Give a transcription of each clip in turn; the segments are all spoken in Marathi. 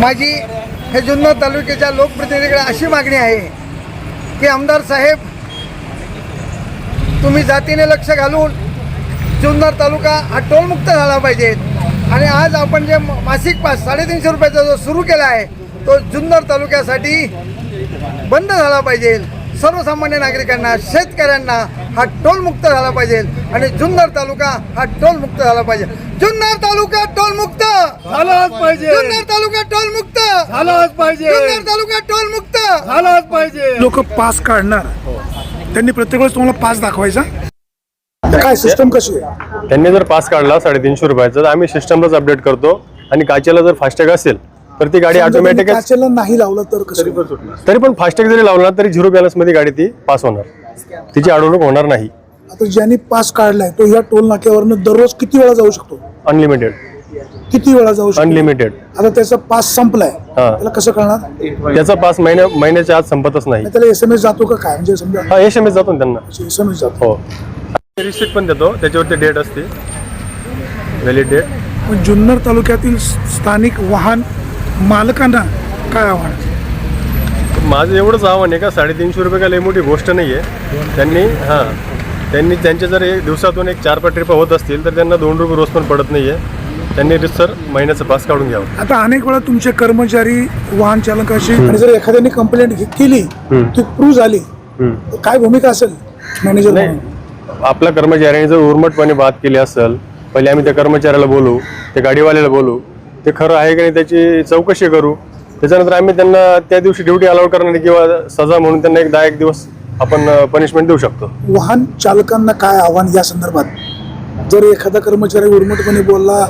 माझी हे जुन्नर तालुक्याच्या लोकप्रतिनिधीकडे अशी मागणी आहे की आमदार साहेब तुम्ही जातीने लक्ष घालून जुन्नर तालुका हा टोलमुक्त झाला पाहिजे. आणि आज आपण जे मासिक पास साडेतीनशे रुपयाचा जो सुरू केला आहे तो जुन्नर तालुक्यासाठी बंद झाला पाहिजे. सर्वसामान्य नागरिकांना शेतकऱ्यांना हा टोलमुक्त झाला पाहिजे. आणि जुन्नर तालुका हा टोलमुक्त झाला पाहिजे. जुन्नर तालुका टोलमुक्त! झालाच पाहिजे. जुन्नर तालुका टोलमुक्त! झालाच पाहिजे. जुन्नर तालुका टोलमुक्त! झालाच पाहिजे. लोक पास काढणार. त्यांनी प्रत्येक वेळेस तुम्हाला पास दाखवायचा. काय सिस्टम कशी आहे? त्यांनी जर पास काढला साडेतीनशे रुपयाचा तर आम्ही सिस्टमलाच अपडेट करतो. आणि काचेला जर फास्टॅग असेल तर ती गाडी ऑटोमॅटिक काचेला नाही लावलं तर तरी पण फास्टॅग जरी लावला तरी झिरो बॅलन्समध्ये गाडी ती पास होणार. तिची अडवणूक होणार नाही. आता ज्यांनी पास काढलाय तो या टोल नाक्यावरनं दररोज किती वेळा जाऊ शकतो? अनलिमिटेड किती वेळा जाऊ शकतो? अनलिमिटेड आता त्याचा पास संपलाय. हा. त्याला कसं कळणार? त्याचा पास महिन्या महिन्याच्या आत संपतच नाही. त्याला एस एम एस जातो का काय? म्हणजे समजा हा एस एम एस जातो ना त्यांना. एस एम एस जातो. हो. रिसिप्ट पण देतो. त्याच्यावरती डेट असते. व्हॅलिड डेट पण जुन्नर तालुक्यातील स्थानिक वाहन मालकांना काय आव्हान? आहे? माझं एवढंच आव्हान आहे का? साडेतीनशे रुपये काय लई मोठी गोष्ट नाही आहे त्यांनी हां. त्यांनी त्यांचे जर एक दिवसातून एक चार पाच ट्रिपा होत असतील तर त्यांना दोन रुपये रोज पण पडत नाही आहे त्यांनी सर महिन्याचं पास काढून घ्यावं. आता अनेक वेळा तुमचे कर्मचारी वाहन चालकाशी आणि जर एखाद्याने कंप्लेंट केली ती प्रूव्ह झाली काय भूमिका असेल मॅनेजर नाही. आपल्या कर्मचाऱ्यांनी जर उर्मटपणे बात केली असेल पहिले आम्ही त्या कर्मचाऱ्याला बोलू त्या गाडीवाल्याला बोलू ते खरं आहे की नाही त्याची चौकशी करू त्याच्यानंतर आम्ही त्यांना त्या दिवशी ड्युटी अलाउड करणार किंवा सजा म्हणून त्यांना एक दहा एक दिवस आपण पनिशमेंट देऊ शकतो. वाहन चालकांना काय आव्हान या संदर्भात? जर एखादा कर्मचारी उर्मटपणे बोलला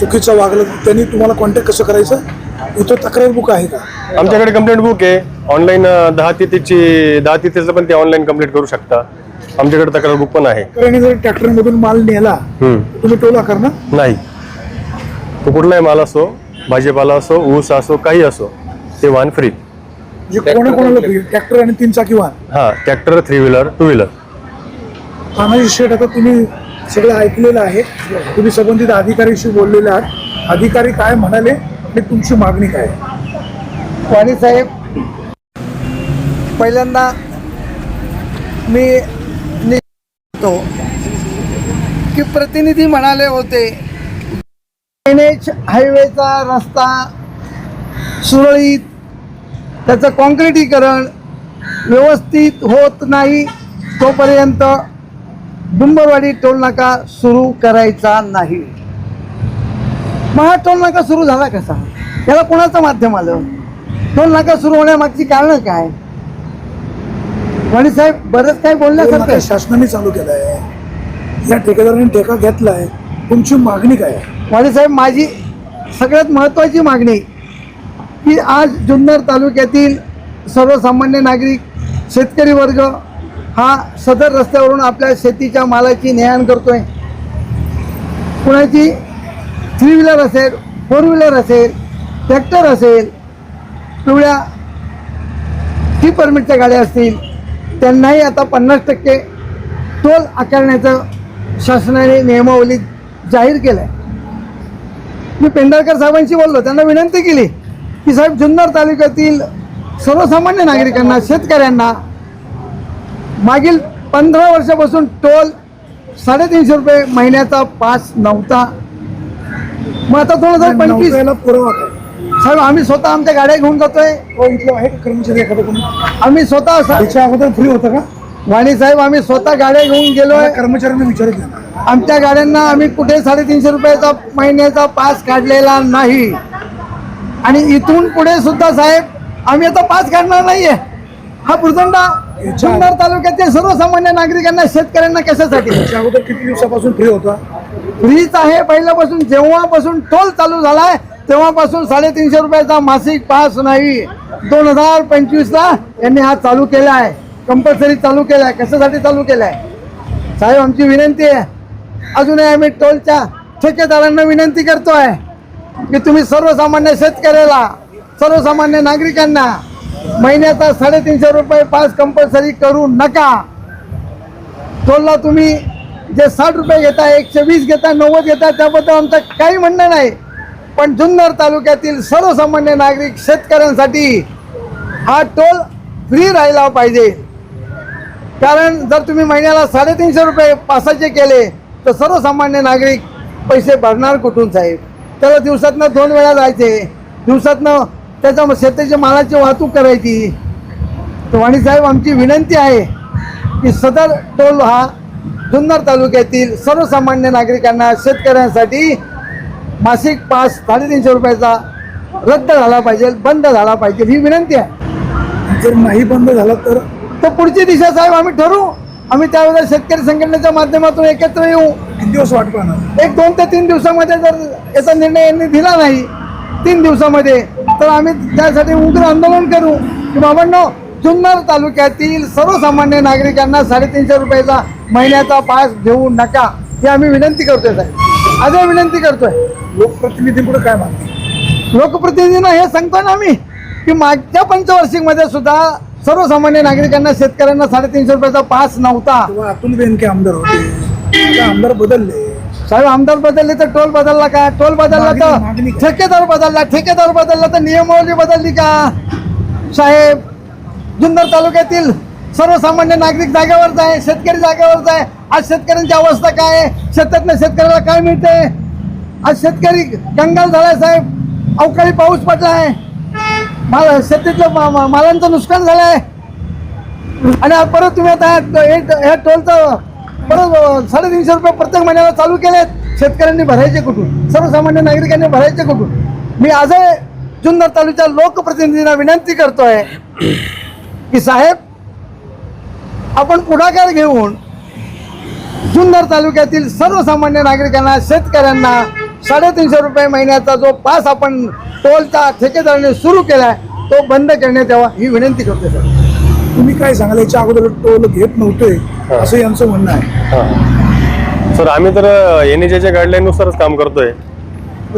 चुकीचं वागलं त्यांनी तुम्हाला कॉन्टॅक्ट कसं करायचं? इथं तक्रार बुक आहे का? आमच्याकडे कंप्लेंट बुक आहे. ऑनलाईन दहा तिथीची दहा तिथीचं पण ते ऑनलाईन कंप्लीट करू शकता. आमच्याकडे तक्रार बुक पण आहे. कारण जर ट्रॅक्टर मधून माल नेला. तुम्ही टोल आकारणार नाही. तो कुठलाही माल असो भाजीपाला असो ऊस असो काही असो ते वाहन फ्री म्हणजे कोणा कोणाला ट्रॅक्टर आणि तीन चाकी वाहन? हां tractor three wheeler two wheeler Tanaji Sheth आता तुम्ही सगळं ऐकलेलं आहे. तुम्ही संबंधित अधिकाऱ्याशी बोललेले आहात. अधिकारी काय म्हणाले आणि तुमची मागणी काय आहे? वाणी साहेब पहिल्यांदा मी की प्रतिनिधी म्हणाले होते एन एच हायवेचा रस्ता सुरळीत त्याचं कॉन्क्रिटीकरण व्यवस्थित होत नाही तोपर्यंत डुंबरवाडी टोलनाका सुरू करायचा नाही. मग हा सुरू झाला कसा? त्याला कोणाचं माध्यम आलं? टोलनाका सुरू होण्यामागची कारणं काय? साहेब बरंच काय बोलण्यासारखं शासनाने चालू केलाय. या ठेकेदाराने ठेका घेतलाय. तुमची मागणी काय आहे? वाणी साहेब माझी सगळ्यात महत्त्वाची मागणी की आज जुन्नर तालुक्यातील सर्वसामान्य नागरिक शेतकरी वर्ग हा सदर रस्त्यावरून आपल्या शेतीच्या मालाची नेहाण करतो आहे कुणाची थ्री व्हीलर असेल फोर व्हीलर असेल ट्रॅक्टर असेल पिवळ्या टी परमिटच्या गाड्या असतील त्यांनाही आता पन्नास टक्के टोल आकारण्याचं शासनाने नियमावली जाहीर केलं आहे मी पेंढारकर साहेबांशी बोललो त्यांना विनंती केली की साहेब जुन्नर तालुक्यातील सर्वसामान्य नागरिकांना शेतकऱ्यांना मागील पंधरा वर्षापासून टोल साडेतीनशे रुपये महिन्याचा पास नव्हता. मग आता हजार पंचवीस पुरावा साहेब आम्ही स्वतः आमच्या गाड्या घेऊन जातोय. हो आम्ही स्वतः अगोदर फ्री होतं का? वाणी साहेब आम्ही स्वतः गाड्या घेऊन गेलोय. कर्मचाऱ्यांना विचारत आमच्या गाड्यांना आम्ही कुठे साडेतीनशे रुपयाचा महिन्याचा पास काढलेला नाही. आणि इथून पुढे सुद्धा साहेब आम्ही आता पास काढणार नाहीये. हा भुर्दंडा जुन्नर तालुक्यातील सर्वसामान्य नागरिकांना शेतकऱ्यांना कशासाठी? अगोदर किती दिवसापासून फ्री होता? फ्रीच आहे पहिल्यापासून जेव्हापासून टोल चालू झालाय तेव्हापासून साडेतीनशे रुपयाचा मासिक पास नाही. दोन हजार पंचवीसला यांनी हा चालू केला आहे कंपल्सरी चालू केला आहे कशासाठी चालू केला आहे साहेब आमची विनंती आहे. अजूनही आम्ही टोलच्या ठेकेदारांना विनंती करतोय की तुम्ही सर्वसामान्य शेतकऱ्याला सर्वसामान्य नागरिकांना महिन्याचा साडेतीनशे रुपये पास कंपल्सरी करू नका. टोलला तुम्ही जे साठ रुपये घेता एकशे वीस घेता नव्वद घेता त्याबद्दल आमचं काही म्हणणं नाही. पण जुन्नर तालुक्यातील सर्वसामान्य नागरिक शेतकऱ्यांसाठी हा टोल फ्री राहिला पाहिजे. कारण जर तुम्ही महिन्याला साडेतीनशे रुपये पासाचे केले तर सर्वसामान्य नागरिक पैसे भरणार कुठून साहेब? त्याला दिवसातनं दोन वेळा जायचे. दिवसातनं त्याच्या शेतीच्या मालाची वाहतूक करायची. तर वाणी साहेब आमची विनंती आहे की सदर टोल हा जुन्नर तालुक्यातील सर्वसामान्य नागरिकांना शेतकऱ्यांसाठी मासिक पास साडेतीनशे रुपयाचा रद्द झाला पाहिजे बंद झाला पाहिजे ही विनंती आहे. जर नाही बंद झाला तर? तर पुढची दिशा साहेब आम्ही ठरवू. आम्ही त्यावेळेला शेतकरी संघटनेच्या माध्यमातून एकत्र येऊ. किती दिवस वाट पाहणार? एक दोन ते तीन दिवसामध्ये जर याचा निर्णय यांनी दिला नाही तीन दिवसामध्ये तर आम्ही त्यासाठी उग्र आंदोलन करू. की बाबांनो जुन्नर तालुक्यातील सर्वसामान्य नागरिकांना साडेतीनशे रुपयाचा महिन्याचा पास घेऊ नका ही आम्ही विनंती करतोय साहेब. आजही विनंती करतोय. लोकप्रतिनिधींपुढे काय मागणी लोकप्रतिनिधींना हे सांगतो ना आम्ही की मागच्या पंचवार्षिकमध्ये सुद्धा सर्वसामान्य नागरिकांना शेतकऱ्यांना साडेतीनशे रुपयाचा पास नव्हता. तेव्हा अतुल बेनके आमदार होते. आता आमदार बदलले. साहेब आमदार बदलले तर टोल बदलला का? टोल बदलला मागणी- मागणी तर? ठेकेदार बदलला. ठेकेदार बदलला तर नियमावली बदलली का? साहेब जुन्नर तालुक्यातील सर्वसामान्य नागरिक जागेवरच आहे शेतकरी जागेवरच आहे. आज शेतकऱ्यांची अवस्था काय आहे? शेतातल्या शेतकऱ्याला काय मिळते आज शेतकरी कंगाल झालाय साहेब. अवकाळी पाऊस पडलाय. मला शेतीतलं मा- मालांचं नुकसान झालंय. आणि परत तुम्ही आता ह्या- हे- टोलचं परत साडेतीनशे रुपये प्रत्येक महिन्याला चालू केलेत. शेतकऱ्यांनी भरायचे कुठून? सर्वसामान्य नागरिकांनी भरायचे कुठून? मी आजही जुन्नर तालुक्याच्या लोकप्रतिनिधींना विनंती करतोय की साहेब आपण पुढाकार घेऊन जुन्नर तालुक्यातील सर्वसामान्य नागरिकांना शेतकऱ्यांना साडेतीनशे रुपये महिन्याचा जो पास आपण टोलचा ठेकेदाराने सुरू केलाय तो बंद करण्यात यावा ही विनंती करतोय सर. तुम्ही काय सांगाल याच्या अगोदर टोल घेत नव्हते असं यांचं म्हणणं आहे. हां. सर आम्ही तर एन एच एच्या गाईडलाईननुसारच काम करतोय.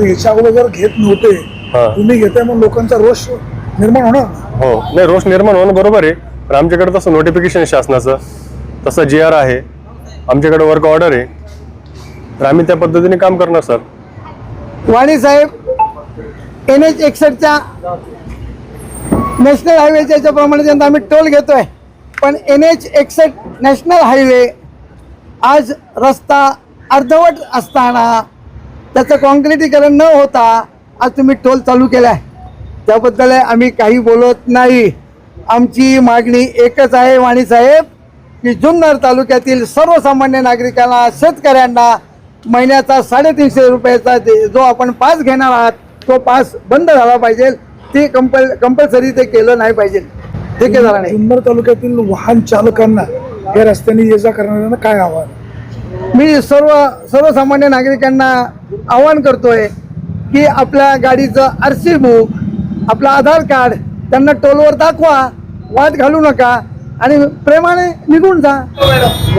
याच्या अगोदर जर घेत नव्हते हा. तुम्ही घेताय मग लोकांचा रोष निर्माण होणार. हो. नाही रोष निर्माण होणं बरोबर आहे पण आमच्याकडे तसं नोटिफिकेशन आहे शासनाचं. तसं जी आर आहे. आमच्याकडे वर्क ऑर्डर आहे. तर आम्ही त्या पद्धतीने काम करणार सर. वाणी साहेब एन एच एकसष्टच्या नॅशनल हायवेच्या याच्याप्रमाणे ज्यांना आम्ही टोल घेतो आहे पण एन एच एकसष्ट नॅशनल हायवे आज रस्ता अर्धवट असताना त्याचं कॉन्क्रिटीकरण न होता आज तुम्ही टोल चालू केला आहे त्याबद्दल आम्ही काही बोलत नाही. आमची मागणी एकच आहे वाणीसाहेब की जुन्नर तालुक्यातील सर्वसामान्य नागरिकांना शेतकऱ्यांना महिन्याचा साडेतीनशे रुपयाचा जो आपण पास घेणार आहात तो पास बंद झाला पाहिजे. ते कंपल कंपल्सरी ते केलं नाही पाहिजे. ठेकेदाराने जुन्नर तालुक्यातील वाहन चालकांना या रस्त्याने ये जा करणाऱ्यांना काय आव्हान? मी सर्व सर्वसामान्य नागरिकांना आवाहन करतोय की आपल्या गाडीचं आर सी बुक आपलं आधार कार्ड त्यांना टोलवर दाखवा वाद घालू नका आणि प्रेमाने निघून जा.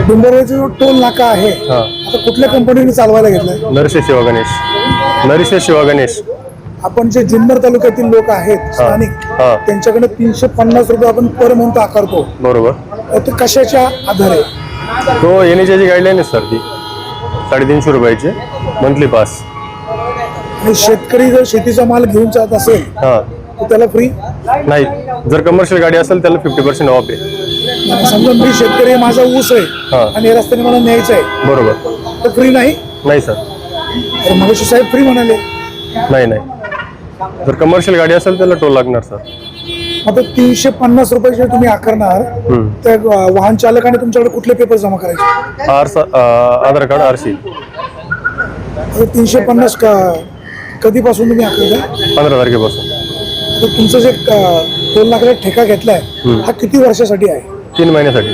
डोंगरवाचा जो टोल नाका आहे आता कुठल्या कंपनीने चालवायला घेतलाय? नरशे शिवा गणेश नरशे शिवा गणेश आपण जे जुन्नर तालुक्यातील लोक आहेत स्थानिक हा. त्यांच्याकडे तीनशे पन्नास रुपये आपण पर मंथ आकारतो. बरोबर. तर ते कशाच्या आधारे? तो एच एची गाईडलाईन आहे सर ती साडेतीनशे रुपयाची मंथली पास आणि शेतकरी जर शेतीचा माल घेऊन जात असेल हां. तर त्याला फ्री नाही. जर कमर्शियल गाडी असेल त्याला फिफ्टी पर्सेंट ऑफ आहे. समजा मी शेतकरी आहे, माझा ऊस आहे हा. आणि या रस्त्याने मला न्यायचं आहे बरोबर. तर फ्री नाही? नाही सर तर मगाशी साहेब फ्री म्हणाले. नाही नाही. जर कमर्शियल गाडी असेल त्याला टोल लागणार सर आता तीनशे पन्नास रुपये जे तुम्ही आकारणार. त्या वाहन चालकाने तुमच्याकडे कुठले पेपर जमा करायचे? R Aadhaar card R C. आता तीनशे पन्नास का कधीपासून तुम्ही आकारता पंधरा तारखेपासून. तर तुमचं जे टोल नाक्याला ठेका घेतलाय हा किती वर्षासाठी आहे? तीन महिन्यासाठी.